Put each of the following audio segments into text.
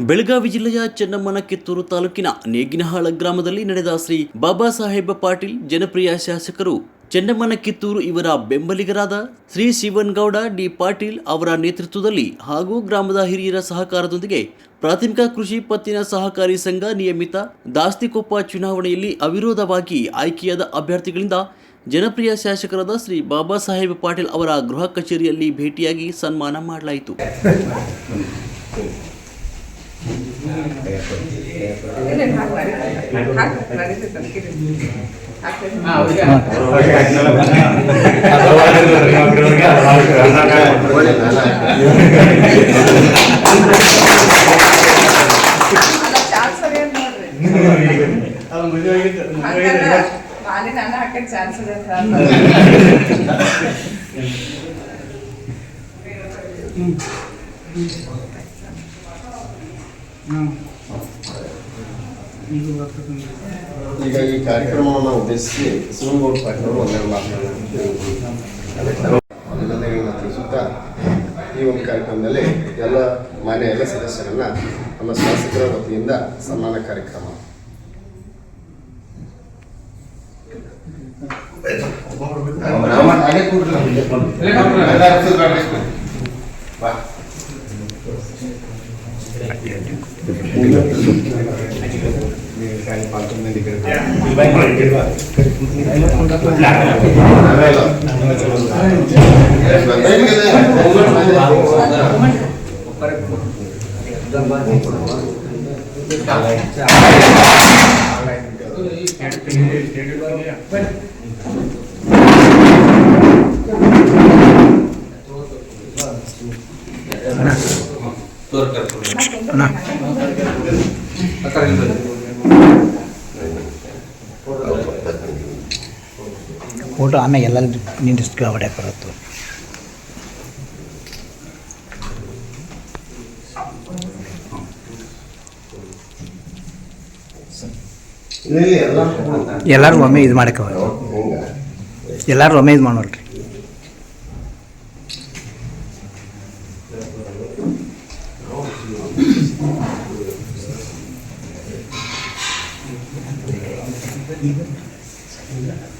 ಬೆಳಗಾವಿ ಜಿಲ್ಲೆಯ ಚೆನ್ನಮ್ಮನ ಕಿತ್ತೂರು ತಾಲೂಕಿನ ನೇಗಿನಹಾಳ ಗ್ರಾಮದಲ್ಲಿ ನಡೆದ ಶ್ರೀ ಬಾಬಾ ಸಾಹೇಬ ಪಾಟೀಲ್ ಜನಪ್ರಿಯ ಶಾಸಕರು ಚೆನ್ನಮ್ಮನ ಕಿತ್ತೂರು ಇವರ ಬೆಂಬಲಿಗರಾದ ಶ್ರೀ ಶಿವನ್ಗೌಡ ಡಿ ಪಾಟೀಲ್ ಅವರ ನೇತೃತ್ವದಲ್ಲಿ ಹಾಗೂ ಗ್ರಾಮದ ಹಿರಿಯರ ಸಹಕಾರದೊಂದಿಗೆ ಪ್ರಾಥಮಿಕ ಕೃಷಿ ಪತ್ತಿನ ಸಹಕಾರಿ ಸಂಘ ನಿಯಮಿತ ದಾಸ್ತಿಕೊಪ್ಪ ಚುನಾವಣೆಯಲ್ಲಿ ಅವಿರೋಧವಾಗಿ ಆಯ್ಕೆಯಾದ ಅಭ್ಯರ್ಥಿಗಳಿಂದ ಜನಪ್ರಿಯ ಶಾಸಕರಾದ ಶ್ರೀ ಬಾಬಾ ಸಾಹೇಬ್ ಪಾಟೀಲ್ ಅವರ ಗೃಹ ಕಚೇರಿಯಲ್ಲಿ ಭೇಟಿಯಾಗಿ ಸನ್ಮಾನ ಮಾಡಲಾಯಿತು. ಅಂತ ನೋಡ್ರಿ ಹಂಗಲ್ಲ ಮಾಲಿ ನಾನು ಹಾಕಕ್ಕೆ ಚಾನ್ಸ್ ಇದೆ ಅಂತ ಹೇಳ್ತಾರೆ. ಈಗ ಈ ಕಾರ್ಯಕ್ರಮವನ್ನು ಉದ್ದೇಶಿಸಿ ಶಿವನಗೌಡ ಪಾಟೀಲ್ ಒಂದೆರಡು ಮಾತುಗಳನ್ನು ಅಭಿನಂದನೆಗಳನ್ನು ತಿಳಿಸುತ್ತಾ, ಈ ಒಂದು ಕಾರ್ಯಕ್ರಮದಲ್ಲಿ ಎಲ್ಲ ಮಾನ್ಯ ಎಲ್ಲ ಸದಸ್ಯರನ್ನ ನಮ್ಮ ಶಾಸಕರ ವತಿಯಿಂದ ಸನ್ಮಾನ ಕಾರ್ಯಕ್ರಮ. కాయలు పాలతో దగ్గర ತೋರ್ಕರ್ಕೊಂಡು ಅಕ್ಕ ಫೋಟೋ ಆಮೇಲೆ ಎಲ್ಲ ನಿಂದಿಸ್ಕ ಹೊಡ್ಯಾಕ ಬರತ್ತು ಎಲ್ಲರೂ ಒಮ್ಮೆ ಇದು ಮಾಡಕ್ಕೆ ಎಲ್ಲರೂ ಒಮ್ಮೆ ಇದು ಮಾಡೋಲ್ರಿ Which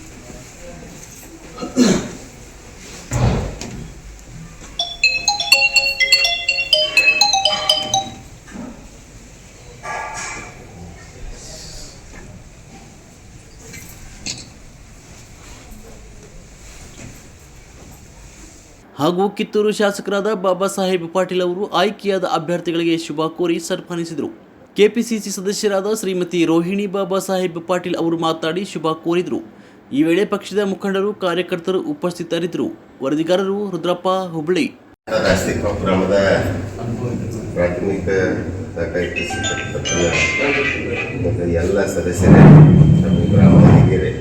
ಹಾಗೂ ಕಿತ್ತೂರು ಶಾಸಕರಾದ ಬಾಬಾ ಸಾಹೇಬ್ ಪಾಟೀಲ್ ಅವರು ಆಯ್ಕೆಯಾದ ಅಭ್ಯರ್ಥಿಗಳಿಗೆ ಶುಭ ಕೋರಿ ಸನ್ಮಾನಿಸಿದರು. ಕೆಪಿಸಿಸಿ ಸದಸ್ಯರಾದ ಶ್ರೀಮತಿ ರೋಹಿಣಿ ಬಾಬಾ ಸಾಹೇಬ್ ಪಾಟೀಲ್ ಅವರು ಮಾತನಾಡಿ ಶುಭ ಕೋರಿದರು. ಈ ವೇಳೆ ಪಕ್ಷದ ಮುಖಂಡರು, ಕಾರ್ಯಕರ್ತರು ಉಪಸ್ಥಿತರಿದ್ದರು. ವರದಿಗಾರರು ರುದ್ರಪ್ಪ ಹುಬ್ಳಿ. ಎಲ್ಲ ಸದಸ್ಯರೇ ನಮ್ಮ ಗ್ರಾಮ ಹಿರಿಯರೇ.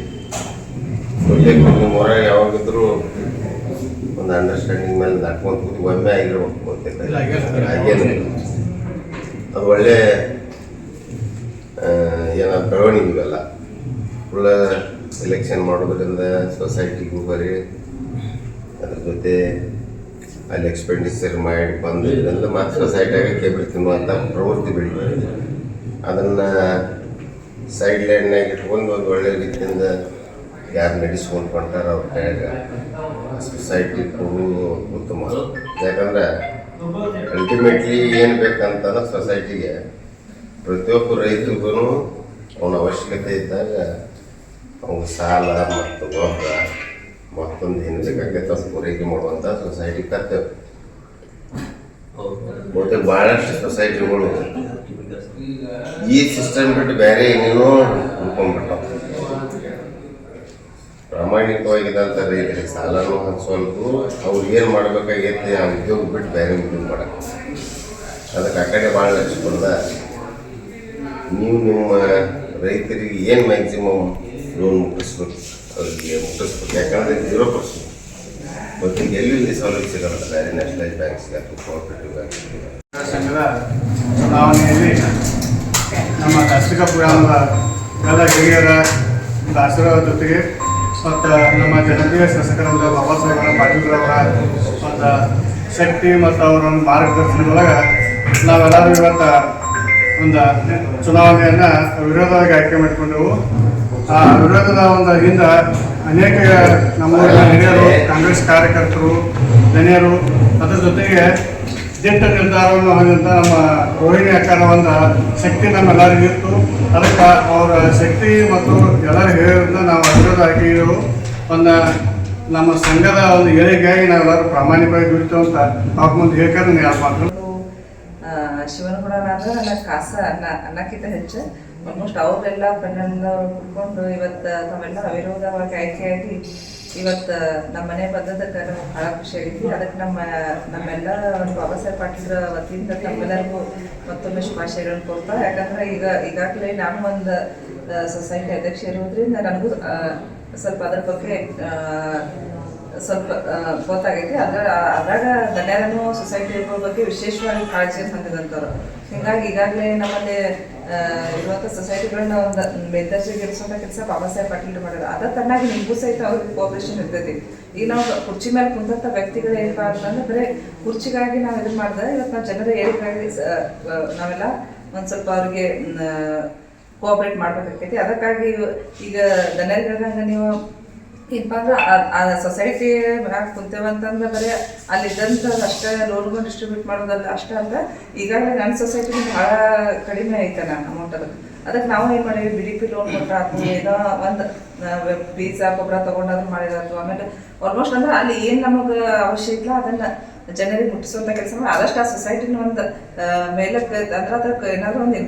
ಯಾವಾಗಿದ್ರೂ ಒಂದು ಅಂಡರ್ಸ್ಟ್ಯಾಂಡಿಂಗ್ ಮೇಲೆ ದಾಟ್ಕೊಂಡು ಕೂತು ಒಮ್ಮೆ ಆಗಿರ್ಬೇಕು ಅಂತ ಹಾಗೇನು. ಅದು ಒಳ್ಳೆ ಏನೋ ಬೆಳವಣಿಗೆ ಇವೆಲ್ಲ ಫುಲ್ಲ ಎಲೆಕ್ಷನ್ ಮಾಡೋದ್ರಿಂದ ಸೊಸೈಟಿಗೂ ಬರೀ ಅದ್ರ ಜೊತೆ ಅಲ್ಲಿ ಎಕ್ಸ್ಪೆಂಡಿಚರ್ ಮಾಡಿ ಬಂದು ಇದೆಲ್ಲ ಮತ್ತೆ ಸೊಸೈಟಿಯಾಗ ಕೇಬಲ್ ತಿನ್ನುವಂಥ ಪ್ರವೃತ್ತಿ ಬೆಳೀತದೆ. ಅದನ್ನು ಸೈಡ್ ಲೈನ್ನಾಗ ಇಟ್ಕೊಂಡು ಒಂದು ಒಳ್ಳೆ ರೀತಿಯಿಂದ ಯಾರು ನಡೆಸ್ಕೊಂಡು ಹೊಂಟಾರ ಅವ್ರ ಕೈಯಾಗ ಸೊಸೈಟಿ ಕೊಡುವುದು ಉತ್ತಮ. ಯಾಕಂದ್ರೆ ಅಲ್ಟಿಮೇಟ್ಲಿ ಏನು ಬೇಕಂತಂದ್ರೆ ಸೊಸೈಟಿಗೆ ಪ್ರತಿಯೊಬ್ಬ ರೈತರಿಗೂ ಅವನ ಅವಶ್ಯಕತೆ ಇದ್ದಾಗ ಅವ್ನ ಸಾಲ ಮತ್ತು ಗೊಬ್ಬರ ಮತ್ತೊಂದು ಬೇಕಾಗತ್ತೆ ಅದು ಪೂರೈಕೆ ಮಾಡುವಂಥ ಸೊಸೈಟಿ ಕರ್ತವ್ಯ. ಬಹುತೇಕ ಭಾಳಷ್ಟು ಸೊಸೈಟಿಗಳು ಈ ಸಿಸ್ಟಮ್ ಬಿಟ್ಟು ಬೇರೆ ಏನೇನೋ ಹುಡ್ಕೊಂಡ್ಬಿಟ್ಟಾವ ಪ್ರಾಮಾಣಿಕವಾಗಿದ್ದಂಥ ರೈತರಿಗೆ ಸಾಲನೂ ಹಂಚೋಲ್ದು ಅವ್ರು ಏನು ಮಾಡ್ಬೇಕಾಗೈತಿ ಆ ಉದ್ಯೋಗ ಬಿಟ್ಟು ಬೇರೆ ಉದ್ಯೋಗ ಮಾಡಕ್ಕೆ ಅದಕ್ಕೆ ಆ ಕಡೆ ಭಾಳ ಲಕ್ಷ ಕೊಡ್ದ ನೀವು ನಿಮ್ಮ ರೈತರಿಗೆ ಏನು ಮ್ಯಾಕ್ಸಿಮಮ್ ಲೋನ್ ಮುಟ್ಟಿಸ್ಬೇಕು? ಅವ್ರಿಗೆ ಮುಟ್ಟಿಸ್ಬೇಕು. ಯಾಕಂದರೆ ಜೀರೋ ಪರ್ಸೆಂಟ್ ಮತ್ತು ಎಲ್ಲಿ ಸೌಲಭ್ಯ ಸಿಗಲ್ಲ. ಬೇರೆ ನ್ಯಾಷನಲೈಸ್ ಬ್ಯಾಂಕ್ಸ್ಗೆ ಅಥವಾ ಕೋಆಪರೇಟಿವ್ ಸಂಘದ ಚುನಾವಣೆಯಲ್ಲಿ ನಮ್ಮ ದರ್ಶಕ ಪುರಾಣದ ಕಲಾ ಹಿರಿಯರ ಆಶೀರ್ವಾದ ಜೊತೆಗೆ ಮತ್ತು ನಮ್ಮ ಜನಪ್ರಿಯ ಶಾಸಕರಾದ ಬಾಬಾ ಸಾಹೇಬರ ಪಾಟೀಲ್ರವರ ಒಂದು ಶಕ್ತಿ ಮತ್ತು ಅವರ ಒಂದು ಮಾರ್ಗದರ್ಶನದೊಳಗೆ ನಾವೆಲ್ಲರೂ ಇವತ್ತು ಒಂದು ಚುನಾವಣೆಯನ್ನು ವಿರೋಧವಾಗಿ ಆಯ್ಕೆ ಮಾಡಿಕೊಂಡೆವು. ಆ ವಿರೋಧದ ಒಂದು ಹಿಂದೆ ಅನೇಕ ನಮ್ಮ ಹಿರಿಯರು, ಕಾಂಗ್ರೆಸ್ ಕಾರ್ಯಕರ್ತರು ಗಣ್ಯರು ಅದರ ಜೊತೆಗೆ ದಿಟ್ಟ ನಿರ್ಧಾರವನ್ನು ಹೊಂದಿದಂಥ ನಮ್ಮ ರೋಹಿಣಿ ಅಕ್ಕರ ಒಂದು ಶಕ್ತಿ ನಮ್ಮೆಲ್ಲರಿಗೂ ಇತ್ತು. ಅದಕ್ಕೆ ಅವರ ಶಕ್ತಿ ಮತ್ತು ಎಲ್ಲರ ಹೇಳಿದ್ರಿಂದ ನಾವು ಹಾಕಿದೆವು ಒಂದು ನಮ್ಮ ಸಂಘದ ಒಂದು ಏಳಿಗೆಯಾಗಿ ನಾವೆಲ್ಲರೂ ಪ್ರಾಮಾಣಿಕವಾಗಿ ದುಡಿತೇವೆ ಅಂತ ಅವ್ರ ಮುಂದೆ ಹೇಳ್ಕೊಂಡು ಯಾರು ಮಾತು ಶಿವನಗೌಡರಾದ್ರೆ ನನ್ನ ಕಾಸ ಅನ್ನ, ಅನ್ನಕ್ಕಿಂತ ಹೆಚ್ಚು ಆಲ್ಮೋಸ್ಟ್ ಅವರೆಲ್ಲ ಪೆನ್ನಲ್ಲವರು ಕುತ್ಕೊಂಡು ಇವತ್ತು ತಮ್ಮೆಲ್ಲ ಅವಿರೋಧವಾಗಿ ಆಯ್ಕೆಯಾಗಿ ಇವತ್ತು ನಮ್ಮ ಮನೆ ಬಂದದಕ್ಕೆ ನಮ್ಗೆ ಭಾಳ ಖುಷಿ ಆಗೈತಿ ಅದಕ್ಕೆ ನಮ್ಮ, ನಮ್ಮೆಲ್ಲ ಬಾಬಾ ಸಾಹೇಬ್ ಪಾಟೀಲ್ರ ವತಿಯಿಂದ ತಮ್ಮೆಲ್ಲರಿಗೂ ಮತ್ತೊಮ್ಮೆ ಶುಭಾಶಯಗಳನ್ನು ಕೊಡ್ತಾ ಯಾಕಂದ್ರೆ ಈಗ, ಈಗಾಗಲೇ ನಾನು ಒಂದು ಸೊಸೈಟಿ ಅಧ್ಯಕ್ಷ ಇರೋದ್ರಿಂದ ನನಗೂ ಸ್ವಲ್ಪ ಅದ್ರ ಬಗ್ಗೆ ಸ್ವಲ್ಪ ಗೊತ್ತಾಗೈತಿ. ಅದರ ಅದ್ರಾಗ ಗಣ್ಯರನ್ನು ಸೊಸೈಟಿ ಬಗ್ಗೆ ವಿಶೇಷವಾಗಿ ಕಾಳಜಿ ಹೊಂದಿದಂಥವ್ರು. ಹಿಂಗಾಗಿ ಈಗಾಗಲೇ ನಮ್ಮಲ್ಲಿ ಇರುವಂಥ ಸೊಸೈಟಿಗಳನ್ನ ಒಂದು ಮೇಲ್ದರ್ಜೆಗೇರಿಸುವಂಥ ಕೆಲಸ ಬಾಬಾ ಸಾಹೇಬ್ ಪಾಟೀಲ್ ಮಾಡ್ಯಾರ ಅದ ತನ್ನಾಗಿ ನಿಮಗೂ ಸಹಿತ ಅವ್ರಿಗೆ ಕೋಪರೇಷನ್ ಇರ್ತೈತಿ. ಈಗ ನಾವು ಕುರ್ಚಿ ಮೇಲೆ ಕುಂತಂಥ ವ್ಯಕ್ತಿಗಳು ಏನಪ್ಪಾ ಅಂತಂದ್ರೆ ಬರೀ ಕುರ್ಚಿಗಾಗಿ ನಾವು ಇದನ್ನ ಮಾಡಿದ್ರೆ ಇವತ್ತು ನಾವು ಜನರ ಏಳಿಗಾಗಿ ಸ- ನಾವೆಲ್ಲ ಒಂದು ಸ್ವಲ್ಪ ಅವ್ರಿಗೆ ಕೋಆಪರೇಟ್ ಮಾಡ್ಬೇಕಾಗ್ತೈತಿ ಅದಕ್ಕಾಗಿ ಈಗ ದನರ್ಗಂಗ ನೀವು ಏನಪ್ಪ ಅಂದ್ರೆ ಆ- ಸೊಸೈಟಿ ಕುಂತೇವೆ ಅಂತಂದ್ರೆ ಬರೀ ಅಲ್ಲಿದ್ದಂಥ ಅಷ್ಟೇ ಲೋನ್ಗಳು ಡಿಸ್ಟ್ರಿಬ್ಯೂಟ್ ಮಾಡೋದಲ್ಲ ಅಷ್ಟೇ ಅಲ್ಲ ಈಗಾಗಲೇ ನನ್ನ ಸೊಸೈಟಿ ಭಾಳ ಕಡಿಮೆ ಐತೆ ನಾನು ಅಮೌಂಟ್ ಅದಕ್ಕೆ ಅದಕ್ಕೆ ನಾವು ಏನು ಮಾಡೀವಿ? ಬಿ ಡಿ ಪಿ ಲೋನ್ ಕೊಟ್ಟಾತು ಏನೋ ಒಂದು ಬೀಜ, ಗೊಬ್ಬರ ತೊಗೊಂಡಾದ್ರು ಮಾಡಿದಾತು. ಆಮೇಲೆ ಆಲ್ಮೋಸ್ಟ್ ಅಂದ್ರೆ ಅಲ್ಲಿ ಏನು ನಮಗೆ ಅವಶ್ಯ ಇಲ್ಲ ಅದನ್ನು ಜನರಿಗೆ ಮುಟ್ಟಿಸುವಂಥ ಕೆಲಸ ಮಾಡಿ. ಆದಷ್ಟು ಆ ಸೊಸೈಟಿನ ಒಂದು ಮೇಲಕ್ಕೆ ಅಂದ್ರೆ ಅದಕ್ಕೆ ಏನಾದರೂ ಒಂದು